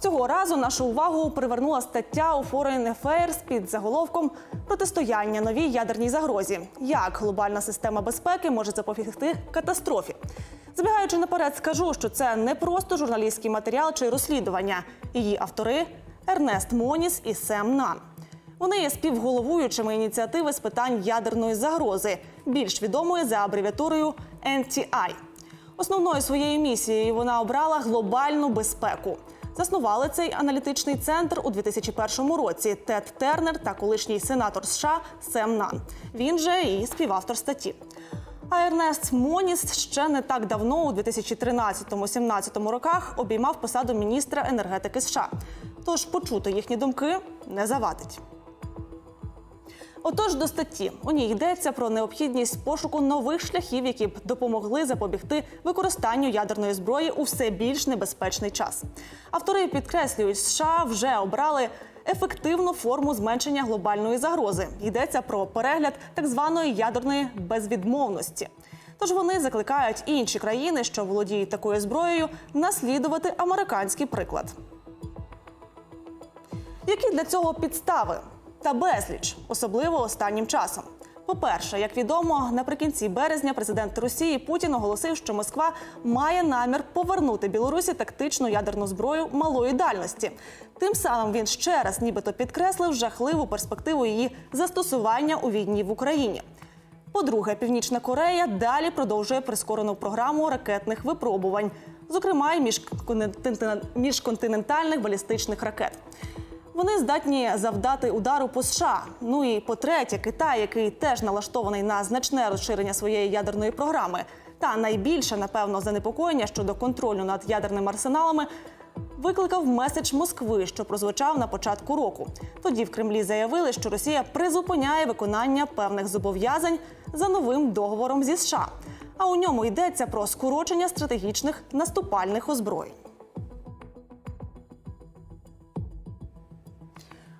Цього разу нашу увагу привернула стаття у Foreign Affairs під заголовком Протистояння новій ядерній загрозі. Як глобальна система безпеки може запобігти катастрофі? Забігаючи наперед, скажу, що це не просто журналістський матеріал чи розслідування. Її автори Ернест Моніс і Сем Нан. Вони є співголовуючими ініціативи з питань ядерної загрози, більш відомої за абревіатурою NTI. Основною своєю місією вона обрала глобальну безпеку. Заснували цей аналітичний центр у 2001 році Тед Тернер та колишній сенатор США Сем Нан. Він же і співавтор статті. А Ернест Моніс ще не так давно, у 2013-17 роках, обіймав посаду міністра енергетики США. Тож почути їхні думки не завадить. Отож, до статті у ній йдеться про необхідність пошуку нових шляхів, які б допомогли запобігти використанню ядерної зброї у все більш небезпечний час. Автори підкреслюють, США вже обрали ефективну форму зменшення глобальної загрози. Йдеться про перегляд так званої ядерної безвідмовності. Тож вони закликають інші країни, що володіють такою зброєю, наслідувати американський приклад. Які для цього підстави? Та безліч, особливо останнім часом. По-перше, як відомо, наприкінці березня президент Росії Путін оголосив, що Москва має намір повернути Білорусі тактичну ядерну зброю малої дальності. Тим самим він ще раз, нібито підкреслив жахливу перспективу її застосування у війні в Україні. По-друге, Північна Корея далі продовжує прискорену програму ракетних випробувань, зокрема й міжконтинен- міжконтинентальних балістичних ракет. Вони здатні завдати удару по США. Ну і по-третє, Китай, який теж налаштований на значне розширення своєї ядерної програми. Та найбільше, напевно, занепокоєння щодо контролю над ядерними арсеналами викликав меседж Москви, що прозвучав на початку року. Тоді в Кремлі заявили, що Росія призупиняє виконання певних зобов'язань за новим договором зі США. А у ньому йдеться про скорочення стратегічних наступальних озброєнь.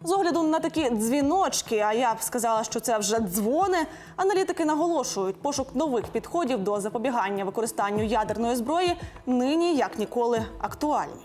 З огляду на такі дзвіночки, а я б сказала, що це вже дзвони. Аналітики наголошують, пошук нових підходів до запобігання використанню ядерної зброї нині як ніколи актуальні.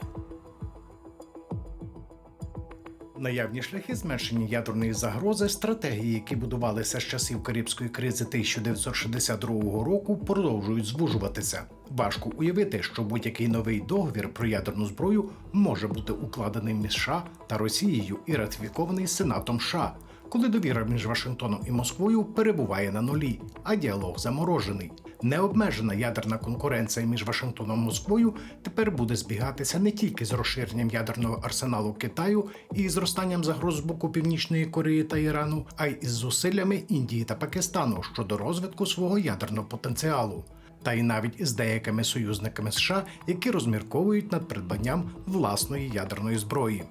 Наявні шляхи зменшення ядерної загрози, стратегії, які будувалися з часів Карибської кризи 1962 року, продовжують звужуватися. Важко уявити, що будь-який новий договір про ядерну зброю може бути укладений між США та Росією і ратифікований Сенатом США, коли довіра між Вашингтоном і Москвою перебуває на нулі, а діалог заморожений. Необмежена ядерна конкуренція між Вашингтоном і Москвою тепер буде збігатися не тільки з розширенням ядерного арсеналу Китаю і зростанням загроз з боку Північної Кореї та Ірану, а й із зусиллями Індії та Пакистану щодо розвитку свого ядерного потенціалу. Та й навіть із деякими союзниками США, які розмірковують над придбанням власної ядерної зброї.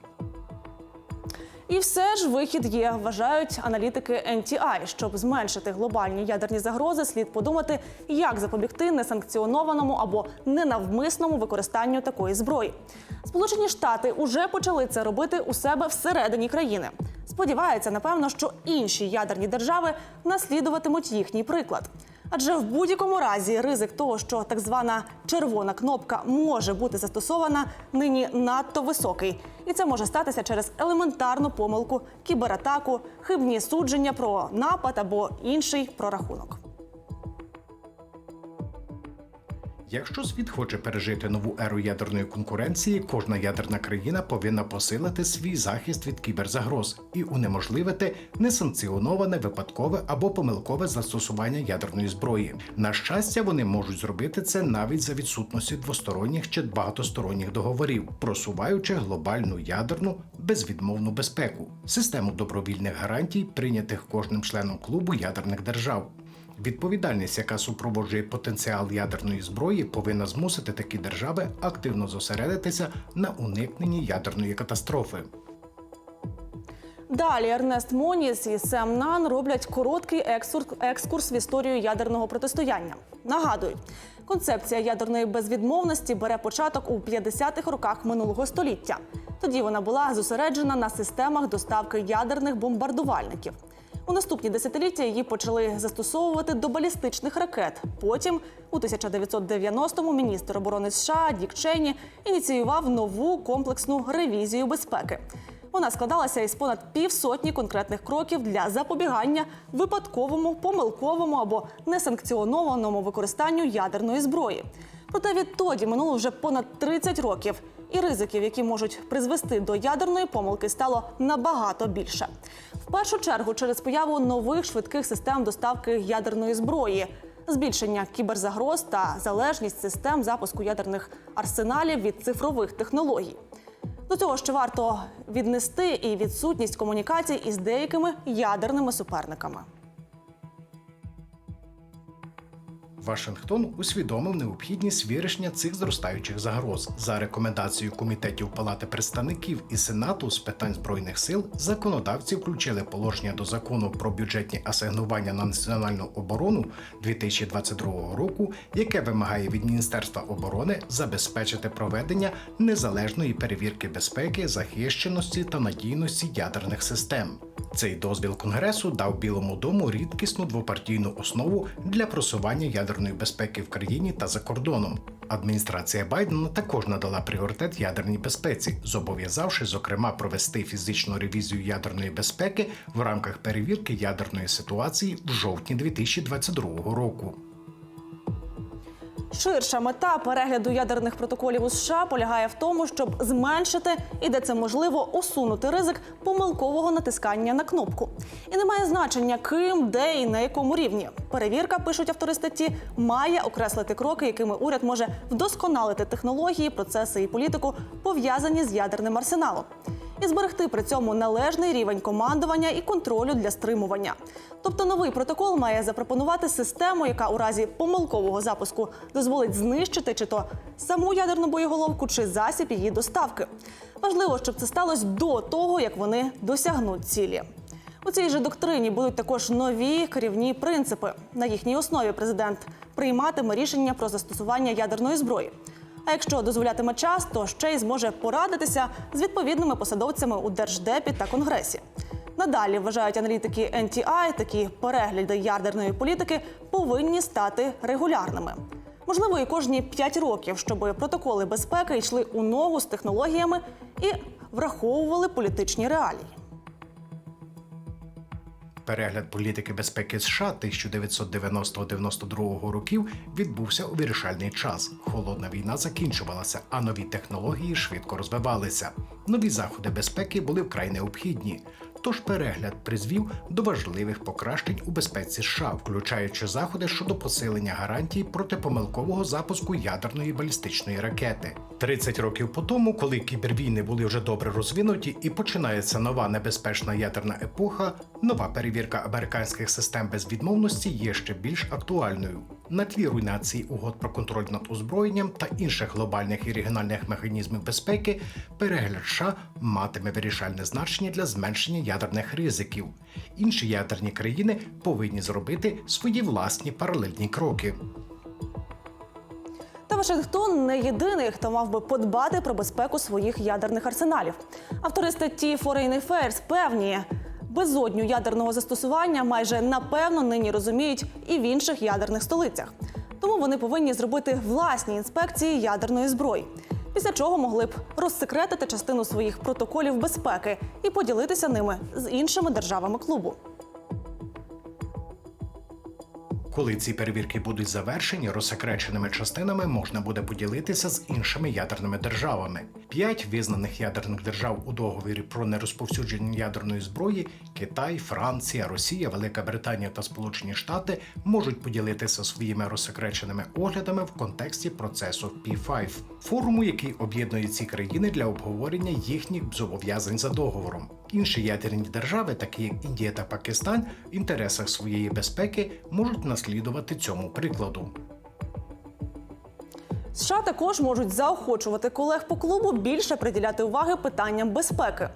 І все ж вихід є, вважають аналітики NTI. Щоб зменшити глобальні ядерні загрози, слід подумати, як запобігти несанкціонованому або ненавмисному використанню такої зброї. Сполучені Штати уже почали це робити у себе всередині країни. Сподіваються, напевно, що інші ядерні держави наслідуватимуть їхній приклад. Адже в будь-якому разі ризик того, що так звана червона кнопка може бути застосована, нині надто високий, і це може статися через елементарну помилку, кібератаку, хибні судження про напад або інший прорахунок. Якщо світ хоче пережити нову еру ядерної конкуренції, кожна ядерна країна повинна посилити свій захист від кіберзагроз і унеможливити несанкціоноване випадкове або помилкове застосування ядерної зброї. На щастя, вони можуть зробити це навіть за відсутності двосторонніх чи багатосторонніх договорів, просуваючи глобальну ядерну безвідмовну безпеку, систему добровільних гарантій, прийнятих кожним членом клубу ядерних держав. Відповідальність, яка супроводжує потенціал ядерної зброї, повинна змусити такі держави активно зосередитися на уникненні ядерної катастрофи. Далі Ернест Моніс і Сем Нан роблять короткий екскурс, в історію ядерного протистояння. Нагадують, концепція ядерної безвідмовності бере початок у 50-х роках минулого століття. Тоді вона була зосереджена на системах доставки ядерних бомбардувальників. У наступні десятиліття її почали застосовувати до балістичних ракет. Потім, у 1990-му, міністр оборони США Дік Чейні ініціював нову комплексну ревізію безпеки. Вона складалася із понад півсотні конкретних кроків для запобігання випадковому, помилковому або несанкціонованому використанню ядерної зброї. Проте відтоді минуло вже понад 30 років, і ризиків, які можуть призвести до ядерної помилки, стало набагато більше. В першу чергу через появу нових швидких систем доставки ядерної зброї, збільшення кіберзагроз та залежність систем запуску ядерних арсеналів від цифрових технологій. До цього ще варто віднести і відсутність комунікацій із деякими ядерними суперниками. Вашингтон усвідомив необхідність вирішення цих зростаючих загроз за рекомендацією комітетів Палати представників і Сенату з питань збройних сил. Законодавці включили положення до закону про бюджетні асигнування на національну оборону 2022 року, яке вимагає від Міністерства оборони забезпечити проведення незалежної перевірки безпеки, захищеності та надійності ядерних систем. Цей дозвіл Конгресу дав Білому дому рідкісну двопартійну основу для просування ядерної безпеки в країні та за кордоном. Адміністрація Байдена також надала пріоритет ядерній безпеці, зобов'язавши зокрема провести фізичну ревізію ядерної безпеки в рамках перевірки ядерної ситуації в жовтні 2022 року. Ширша мета перегляду ядерних протоколів у США полягає в тому, щоб зменшити і де це можливо усунути ризик помилкового натискання на кнопку. І не має значення, ким, де і на якому рівні. Перевірка, пишуть автори статті, має окреслити кроки, якими уряд може вдосконалити технології, процеси і політику, пов'язані з ядерним арсеналом. І зберегти при цьому належний рівень командування і контролю для стримування. Тобто новий протокол має запропонувати систему, яка у разі помилкового запуску дозволить знищити чи то саму ядерну боєголовку, чи засіб її доставки. Важливо, щоб це сталося до того, як вони досягнуть цілі. У цій же доктрині будуть також нові керівні принципи. На їхній основі президент прийматиме рішення про застосування ядерної зброї. А якщо дозволятиме час, то ще й зможе порадитися з відповідними посадовцями у держдепі та конгресі. Надалі вважають аналітики NTI, такі перегляди ядерної політики повинні стати регулярними. Можливо, і кожні 5 років, щоб протоколи безпеки йшли у ногу з технологіями і враховували політичні реалії. Перегляд політики безпеки США 1990-92 років відбувся у вирішальний час. Холодна війна закінчувалася, а нові технології швидко розвивалися. Нові заходи безпеки були вкрай необхідні. Тож перегляд призвів до важливих покращень у безпеці США, включаючи заходи щодо посилення гарантій проти помилкового запуску ядерної балістичної ракети. 30 років по тому, коли кібервійни були вже добре розвинуті і починається нова небезпечна ядерна епоха, нова перевірка американських систем безвідмовності є ще більш актуальною. На тлі руйнації угод про контроль над озброєнням та інших глобальних і регіональних механізмів безпеки, перегляд США матиме вирішальне значення для зменшення ядерних ризиків. Інші ядерні країни повинні зробити свої власні паралельні кроки. Та Вашингтон не єдиний, хто мав би подбати про безпеку своїх ядерних арсеналів. Автори статті Foreign Affairs певні. Безодню ядерного застосування майже напевно нині розуміють і в інших ядерних столицях. Тому вони повинні зробити власні інспекції ядерної зброї. Після чого могли б розсекретити частину своїх протоколів безпеки і поділитися ними з іншими державами клубу. Коли ці перевірки будуть завершені, розсекреченими частинами можна буде поділитися з іншими ядерними державами. П'ять визнаних ядерних держав у договорі про нерозповсюдження ядерної зброї Китай, Франція, Росія, Велика Британія та Сполучені Штати можуть поділитися своїми розсекреченими оглядами в контексті процесу P5, форуму, який об'єднує ці країни для обговорення їхніх зобов'язань за договором. Інші ядерні держави, такі як Індія та Пакистан, в інтересах своєї безпеки можуть наслідувати цьому прикладу. США також можуть заохочувати колег по клубу більше приділяти уваги питанням безпеки.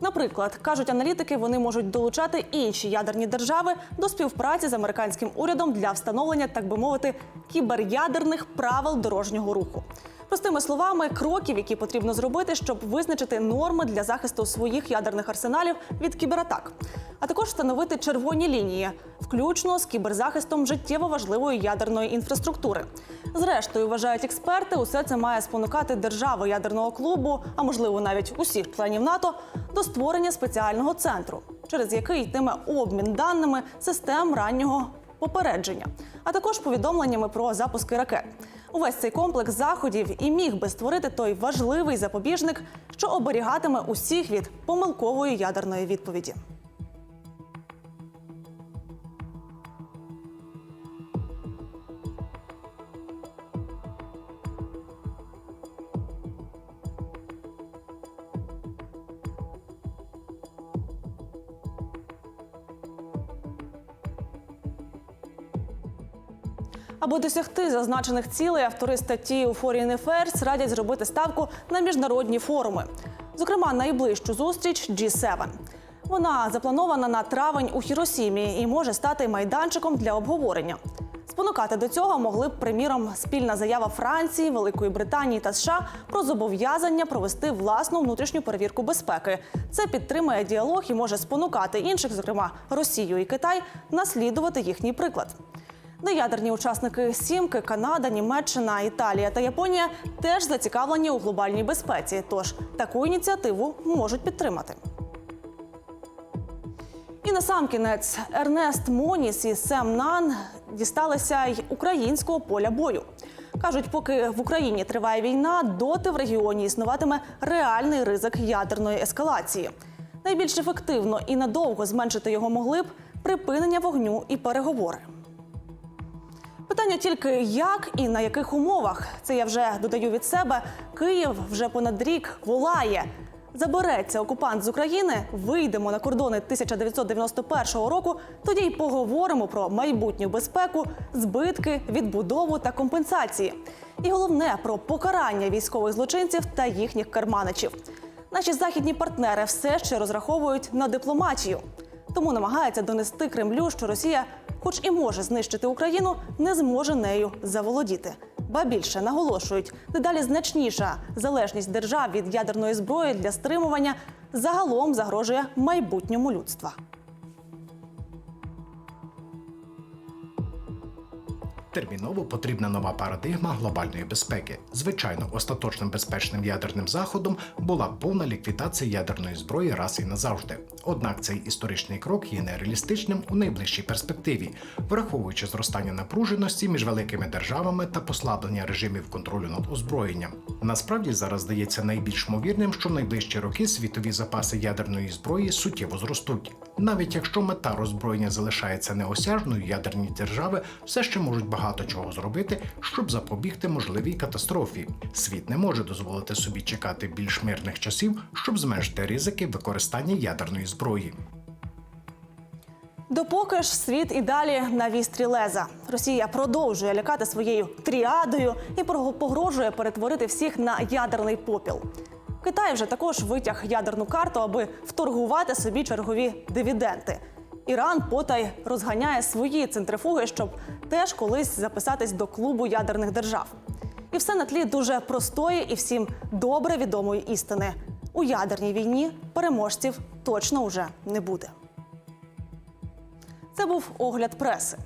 Наприклад, кажуть аналітики, вони можуть долучати інші ядерні держави до співпраці з американським урядом для встановлення, так би мовити, кіберядерних правил дорожнього руху. Простими словами, кроків, які потрібно зробити, щоб визначити норми для захисту своїх ядерних арсеналів від кібератак, а також встановити червоні лінії, включно з кіберзахистом життєво важливої ядерної інфраструктури. Зрештою, вважають експерти, усе це має спонукати держави ядерного клубу, а можливо навіть усіх членів НАТО, до створення спеціального центру, через який йтиме обмін даними систем раннього попередження, а також повідомленнями про запуски ракет. Увесь цей комплекс заходів і міг би створити той важливий запобіжник, що оберігатиме усіх від помилкової ядерної відповіді. Аби досягти зазначених цілей, автори статті у Foreign Affairs радять зробити ставку на міжнародні форуми. Зокрема, найближчу зустріч G7. Вона запланована на травень у Хіросімі і може стати майданчиком для обговорення. Спонукати до цього могли б, приміром, спільна заява Франції, Великої Британії та США про зобов'язання провести власну внутрішню перевірку безпеки. Це підтримує діалог і може спонукати інших, зокрема Росію і Китай, наслідувати їхній приклад. Неядерні учасники сімки Канада, Німеччина, Італія та Японія теж зацікавлені у глобальній безпеці. Тож таку ініціативу можуть підтримати. І насамкінець Ернест Моніс і Сем Нан дісталися й українського поля бою. Кажуть, поки в Україні триває війна, доти в регіоні існуватиме реальний ризик ядерної ескалації. Найбільш ефективно і надовго зменшити його могли б припинення вогню і переговори. Питання тільки як і на яких умовах. Це я вже додаю від себе. Київ вже понад рік волає. Забереться окупант з України, вийдемо на кордони 1991 року. Тоді й поговоримо про майбутню безпеку, збитки, відбудову та компенсації. І головне про покарання військових злочинців та їхніх керманичів. Наші західні партнери все ще розраховують на дипломатію, тому намагаються донести Кремлю, що Росія хоч і може знищити Україну, не зможе нею заволодіти. Ба більше наголошують, дедалі значніша залежність держав від ядерної зброї для стримування загалом загрожує майбутньому людства. Терміново потрібна нова парадигма глобальної безпеки. Звичайно, остаточним безпечним ядерним заходом була повна ліквідація ядерної зброї раз і назавжди. Однак цей історичний крок є нереалістичним у найближчій перспективі, враховуючи зростання напруженості між великими державами та послаблення режимів контролю над озброєнням. Насправді зараз здається найбільш ймовірним, що в найближчі роки світові запаси ядерної зброї суттєво зростуть. Навіть якщо мета роззброєння залишається неосяжною, ядерні держави все ще можуть багато чого зробити, щоб запобігти можливій катастрофі. Світ не може дозволити собі чекати більш мирних часів, щоб зменшити ризики використання ядерної зброї. Допоки ж світ і далі на вістрі леза. Росія продовжує лякати своєю тріадою і погрожує перетворити всіх на ядерний попіл. Китай вже також витяг ядерну карту, аби вторгувати собі чергові дивіденти. Іран потай розганяє свої центрифуги, щоб теж колись записатись до клубу ядерних держав. І все на тлі дуже простої і всім добре відомої істини: у ядерній війні переможців точно уже не буде. Це був огляд преси.